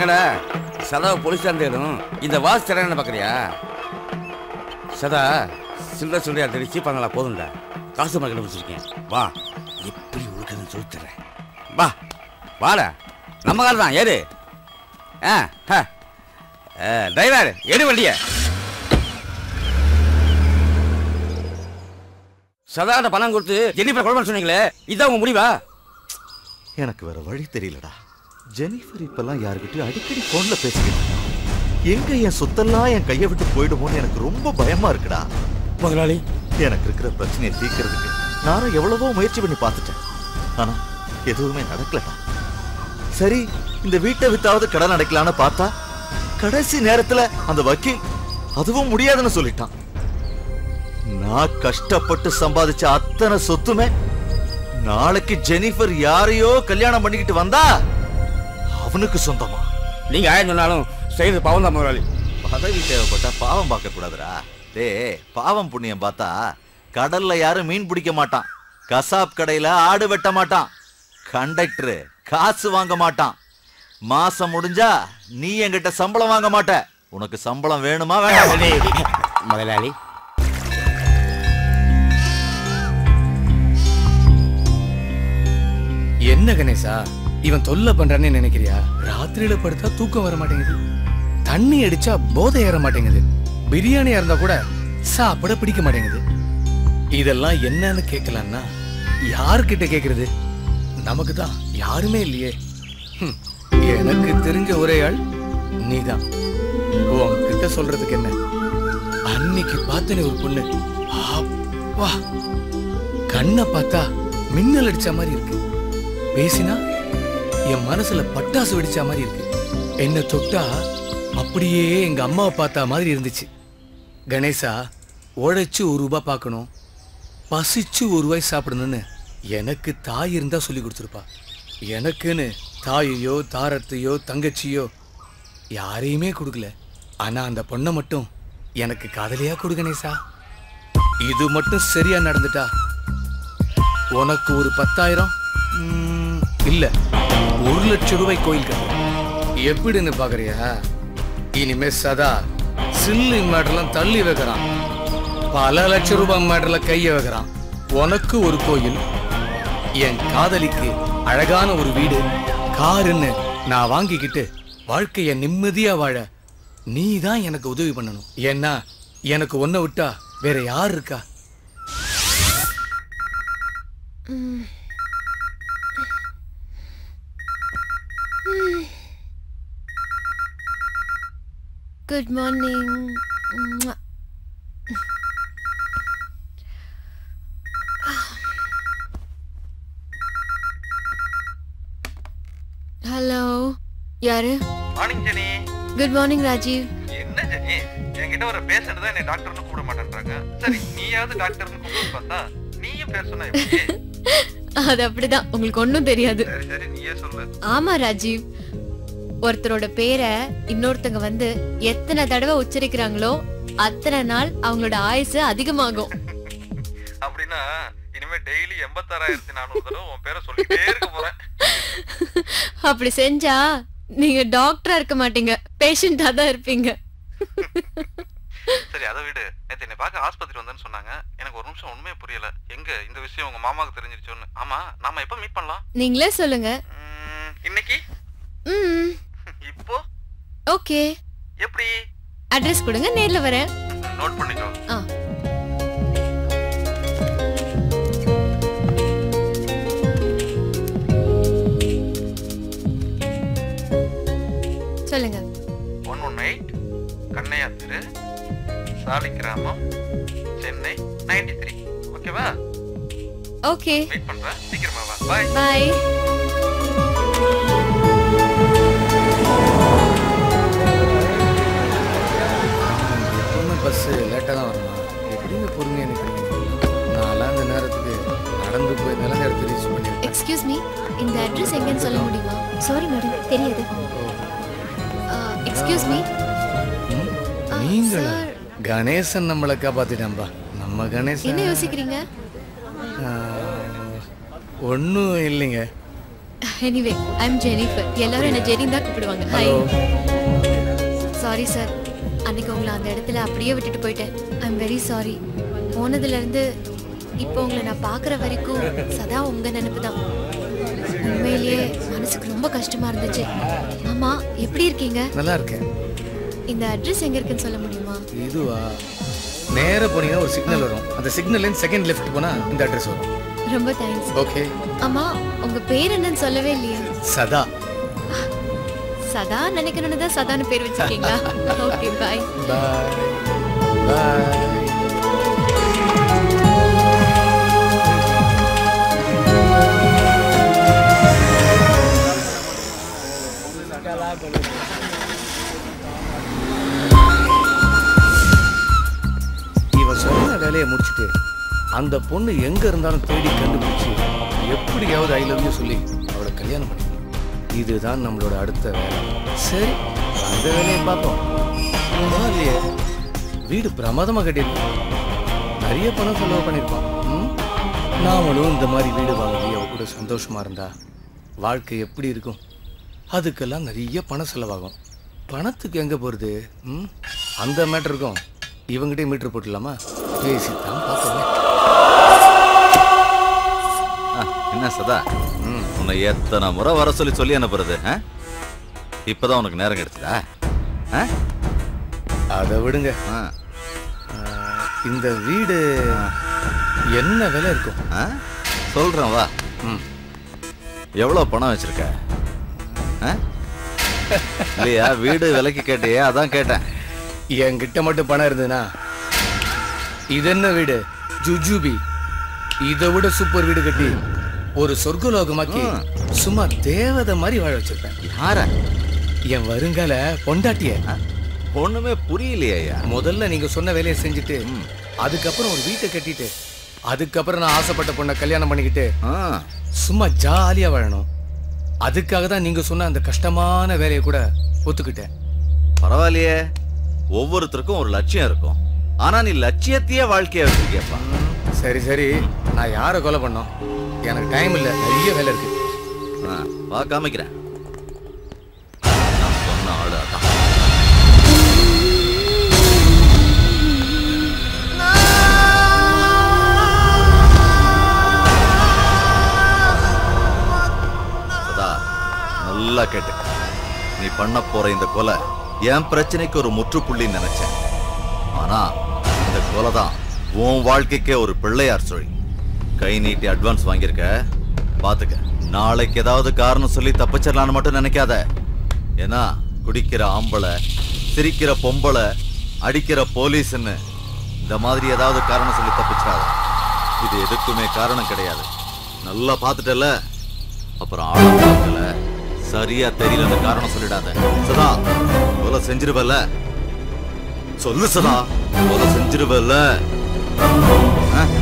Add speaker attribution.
Speaker 1: என்னடா சதா போலீஸ் தேடும் இந்த வாஸ் என்ன பார்க்குறியா? சதா சில்லற சில்லறையா தெரிச்சு பண்ணலாம் போதும்டா. காசு மரம் கண்டுபிடிச்சிருக்கேன் வா. எப்படி உழுக்குதுன்னு சொல்லி தரேன் வா. வாடா. நம்ம கார் தான். ஏறு. ஆ ஆ, டிரைவர் எடு வண்டிய. சதாட்ட பணம் கொடுத்து ஜெனிஃபர் குழம்பு சொன்னீங்களே? இதான் உங்க முடிவா?
Speaker 2: எனக்கு வேற வழி தெரியலடா. ஜெனிஃபர் இப்பெல்லாம் யாருக்கிட்டயும் அடிக்கடி போன்ல பேசிக்கிட்டு இருக்கா. எங்க என் சொத்தெல்லாம் என் கையை விட்டு போயிடுமோன்னு எனக்கு ரொம்ப பயமா இருக்குடா.
Speaker 1: முதலாளி.
Speaker 2: எனக்கு இருக்கிற பிரச்சனையை தீர்க்கறதுக்கு நானும் எவ்வளவோ முயற்சி பண்ணி பார்த்துட்டேன். ஆனா எதுவுமே நடக்கலடா. சரி இந்த வீட்டை வித்தாவது கடன் அடைக்கலான்னு பார்த்தா கடைசி நேரத்துல அந்த வக்கீல் அதுவும் முடியாதுன்னு சொல்லிட்டான். நான் கஷ்டப்பட்டு சம்பாதிச்ச அத்தனை சொத்துமே நாளைக்கு ஜெனிஃபர் யாரையோ கல்யாணம் பண்ணிக்கிட்டு வந்தா அவனுக்கு சொந்தமா?
Speaker 1: நீங்க ஆயிரம் சொன்னாலும் செய்யறது பாவம் தான் முதலாளி.
Speaker 2: பதவி தேவைப்பட்டா பாவம் பார்க்க கூடாதுடா. டேய் பாவம் புண்ணியம் பார்த்தா கடல்ல யாரும் மீன் பிடிக்க மாட்டான். கசாப் கடையில ஆடு வெட்ட மாட்டான். கண்டக்டர் காசு வாங்க மாட்டான். மாசம் முடிஞ்சா நீ என்கிட்ட சம்பளம் வாங்க மாட்ட. உனக்கு சம்பளம் வேணுமா வேண்டாமா
Speaker 1: முதலாளி.
Speaker 3: என்ன கணேசா? இவன் தொல்லை பண்றான்னு நினைக்கிறியா? ராத்திரியில படுத்தா தூக்கம் வர மாட்டேங்குது. தண்ணி அடிச்சா போதை ஏற மாட்டேங்குது. பிரியாணியா இருந்தா கூட சாப்பிட பிடிக்க மாட்டேங்குது. இதெல்லாம் என்னன்னு கேட்கலான்னா யார்கிட்ட கேக்குறது? நமக்கு தான் யாருமே இல்லையே. எனக்கு தெரிஞ்ச ஒரே ஆள் நீதான். உன்கிட்ட சொல்றதுக்கு என்ன? அன்னைக்கு பார்த்தனே ஒரு பொண்ணு. வா கண்ணை பார்த்தா மின்னல் அடிச்ச மாதிரி இருக்கு. பேசினா என் மனசுல பட்டாசு வெடிச்ச மாதிரி இருக்கு. என்ன தொட்டா அப்படியே எங்க அம்மாவை பார்த்தா மாதிரி இருந்துச்சு. கணேசா உழைச்சு ஒரு ரூபாய் பார்க்கணும். பசிச்சு ஒரு ரூபாய் சாப்பிடணும்னு எனக்கு தாய் இருந்தா சொல்லி கொடுத்துருப்பா. எனக்குன்னு தாயையோ தாரத்தையோ தங்கச்சியோ யாரையுமே கொடுக்கல. ஆனா அந்த பொண்ணை மட்டும் எனக்கு காதலியா கொடு கணேசா. இது மட்டும் சரியா நடந்துட்டா? உனக்கு ஒரு பத்தாயிரம்? இல்லை. லட்சம் ரூபாய் கோயில் கட்டு எப்படின்னு பாக்குறியா? இனிமே சதா சில்லு மேட்டர்லாம் தள்ளி வைக்கிறான். பல லட்சம் ரூபாய் மேட்டர்ல கைய வைக்கிறான். உனக்கு ஒரு கோயில் என் காதலிக்கு அழகான ஒரு வீடு காருன்னு நான் வாங்கிக்கிட்டு வாழ்க்கைய நிம்மதியா வாழ நீ தான் எனக்கு உதவி பண்ணணும். ஏன்னா எனக்கு ஒன்ன விட்டா வேற யார் இருக்கா?
Speaker 4: குட் மார்னிங் ஹலோ யாரு?
Speaker 5: Morning Jenny
Speaker 4: good morning Rajeev
Speaker 5: என்ன ஜெனி என்கிட்ட ஒரு பேஷண்ட் தான் என்னை டாக்டர்னு கூப்பிட மாட்டேன்றாங்க. சரி நீயாவது டாக்டர்னு கூப்பிட்டு பார்த்தா நீயும் பேர் சொன்ன
Speaker 4: அது அப்படிதான். உங்களுக்கு ஒன்றும் தெரியாது.
Speaker 5: சரி நீயே சொல்லு.
Speaker 4: ஆமா ராஜீவ் ஒருத்தரோட பேரை இன்னொருத்தங்க வந்து எத்தனை தடவை உச்சரிக்கிறாங்களோ அத்தனை நாள் அவங்களோட ஆயுசு அதிகமாகும்.
Speaker 5: அப்படின்னா இனிமே டெய்லி எண்பத்தாறாயிரத்தி நானூறு தடவை உன் பேரை சொல்லிட்டே இருக்க போறேன்.
Speaker 4: அப்படி செஞ்சா நீங்க டாக்டரா இருக்க மாட்டீங்க. பேஷண்டா தான் இருப்பீங்க.
Speaker 5: சரி அதை விடு. நேத்து என்னை பார்க்க ஆஸ்பத்திரி வந்தேன்னு சொன்னாங்க. எனக்கு ஒரு நிமிஷம் உண்மையே புரியல. எங்க? இந்த விஷயம் உங்க மாமாவுக்கு தெரிஞ்சிருச்சோன்னு. ஆமா நாம எப்ப மீட் பண்ணலாம்?
Speaker 4: நீங்களே சொல்லுங்க.
Speaker 5: இன்னைக்கு?
Speaker 4: ம். ஓகே.
Speaker 5: எப்படி?
Speaker 4: அட்ரஸ் கொடுங்க நேர்ல வரேன்.
Speaker 5: நோட் பண்ணிக்கோ.
Speaker 4: ஆ. சொல்லுங்க.
Speaker 5: ஒன் ஒன் எயிட் கண்ணையா தெரு சாலி கிராமம் சென்னை நைன்டி த்ரீ. ஓகேவா?
Speaker 4: ஓகே.
Speaker 5: வெயிட் பண்றேன். சீக்கிரமா வா. பாய்.
Speaker 4: பாய்.
Speaker 3: பஸ்ஸு லேட்டாக தான் வரணும். எப்படிங்க பொறுமையாக நிற்கிறீங்க நான்லாம் இந்த நேரத்துக்கு நடந்து போய் நல்ல நேரத்தை ரீச் பண்ணியிருக்கேன்.
Speaker 4: எக்ஸ்கியூஸ் மீ இந்த அட்ரஸ் எங்கன்னு சொல்ல முடியுமா? சாரி மேடம் தெரியாது. Excuse me?
Speaker 3: நீங்களா? கணேசன் நம்மளை காப்பாத்திட்டான்பா. நம்ம
Speaker 4: என்ன
Speaker 3: கணேசன்
Speaker 4: யோசிக்கிறீங்க
Speaker 3: ஒன்றும் இல்லைங்க.
Speaker 4: எனிவே ஐ எம் ஜெனிஃபர் எல்லாரும் என்ன ஜெனின் தான் கூப்பிடுவாங்க. ஹாய் சாரி சார் அன்னைக்கு உங்களை அந்த இடத்துல அப்படியே விட்டுட்டு போயிட்டேன். ஐ எம் வெரி சாரி போனதுல இருந்து இப்போ உங்களை நான் பார்க்குற வரைக்கும் சதா உங்க நினைப்பு தான். உண்மையிலேயே மனசுக்கு ரொம்ப கஷ்டமா இருந்துச்சு. ஆமா எப்படி இருக்கீங்க?
Speaker 3: நல்லா இருக்கேன்.
Speaker 4: இந்த அட்ரஸ் எங்க இருக்குன்னு சொல்ல முடியுமா?
Speaker 3: இதுவா? நேரா போனீங்கன்னா ஒரு சிக்னல் வரும். அந்த சிக்னல் செகண்ட் லெஃப்ட் போனா இந்த அட்ரஸ் வரும்.
Speaker 4: ரொம்ப தேங்க்ஸ்
Speaker 3: ஓகே
Speaker 4: அம்மா உங்க பேர் என்னன்னு சொல்லவே இல்லையே.
Speaker 3: சதா.
Speaker 4: சதா நினைக்கணும்னு தான் சதான்னு பேர் வச்சிருக்கீங்களா? ஓகே பாய்
Speaker 3: பாய் பாய் இவன் சொன்ன வேலையை முடிச்சிட்டு அந்த பொண்ணு எங்க இருந்தாலும் தேடி கண்டுபிடிச்சு எப்படியாவது ஐ லவ் யூ சொல்லி அவளை கல்யாணம் பண்ணி இதுதான் நம்மளோட அடுத்த வேலை. சரி அந்த வேலையை பார்ப்போம். இல்லையே? வீடு பிரமாதமாக கட்டியிருக்கோம். நிறைய பணம் செலவு பண்ணியிருப்போம் ம்? நாமளும் இந்த மாதிரி வீடு வாங்கி அவ கூட சந்தோஷமாக இருந்தா வாழ்க்கை எப்படி இருக்கும்? அதுக்கெல்லாம் நிறைய பணம் செலவாகும். பணத்துக்கு எங்கே போகிறது ம்? அந்த மேட்டருக்கும் இவங்ககிட்டே மீட்டர் போட்டுடலாமா? பேசித்தான் பார்ப்போமே.
Speaker 2: ஆ, என்ன சதா? உன்னை எத்தனை முறை வர சொல்லி சொல்லி அனுப்புறது? இப்பதான் உனக்கு நேரம் கிடைச்சதா?
Speaker 3: அதை விடுங்க. இந்த வீடு என்ன விலை இருக்கும்?
Speaker 2: சொல்றேன் வா.
Speaker 3: ம்.
Speaker 2: எவ்வளவு பணம் வச்சிருக்க? இல்லையா? வீடு விலைக்கு கேட்டியே அதான் கேட்டேன்.
Speaker 3: என்கிட்ட மட்டும் பணம் இருந்ததுன்னா? இது என்ன வீடு? ஜுஜுபி. இதை விட சூப்பர் வீடு கட்டி. ஒரு சொர்க்கலோகமாக்கி சும்மா தேவதை மாதிரி வாழ வச்சிருப்பேன்.
Speaker 2: யார?
Speaker 3: என் வருங்கால பொண்டாட்டிய.
Speaker 2: ஒண்ணுமே புரியலையா
Speaker 3: முதல்ல நீங்க சொன்ன வேலையை செஞ்சுட்டு அதுக்கப்புறம் ஒரு வீட்டை கட்டிட்டு அதுக்கப்புறம் நான் ஆசைப்பட்ட பொண்ணை கல்யாணம் பண்ணிக்கிட்டு சும்மா ஜாலியா வாழணும். அதுக்காக தான் நீங்க சொன்ன அந்த கஷ்டமான வேலையை கூட ஒத்துக்கிட்டேன்.
Speaker 2: பரவாயில்லையே. ஒவ்வொருத்தருக்கும் ஒரு லட்சியம் இருக்கும். ஆனா நீ லட்சியத்தையே வாழ்க்கையா வச்சிருக்கியப்பா
Speaker 3: சரி சரி. நான் யாரை கொலை பண்ணோம்? எனக்கு டைம் இல்லை நிறைய வேலை இருக்கு.
Speaker 2: வா காமிக்கிறேன் சொன்ன ஆளு அதான். நல்லா கேட்டு. நீ பண்ண போற இந்த கொலை என் பிரச்சனைக்கு ஒரு முற்றுப்புள்ளின்னு நினைச்சேன். ஆனா இந்த கொலை தான் உன் வாழ்க்கைக்கே ஒரு பிள்ளையார் சொல்லி கை நீட்டி அட்வான்ஸ் வாங்கியிருக்க. பார்த்துக்க நாளைக்கு ஏதாவது காரணம் சொல்லி தப்பிச்சிடலான்னு மட்டும் நினைக்காத. ஏன்னா குடிக்கிற ஆம்பளை சிரிக்கிற பொம்பளை அடிக்கிற போலீஸ்ன்னு இந்த மாதிரி ஏதாவது காரணம் சொல்லி தப்பிச்சிடாத. இது எதுக்குமே காரணம் கிடையாது. நல்லா பார்த்துட்டல அப்புறம் ஆழம் பார்க்கல. சரியா தெரியலன்னு காரணம் சொல்லிடாத. சதா கொலை செஞ்சிருவல்ல? சொல்லு சதா கொலை செஞ்சிருவல்ல? ஆ?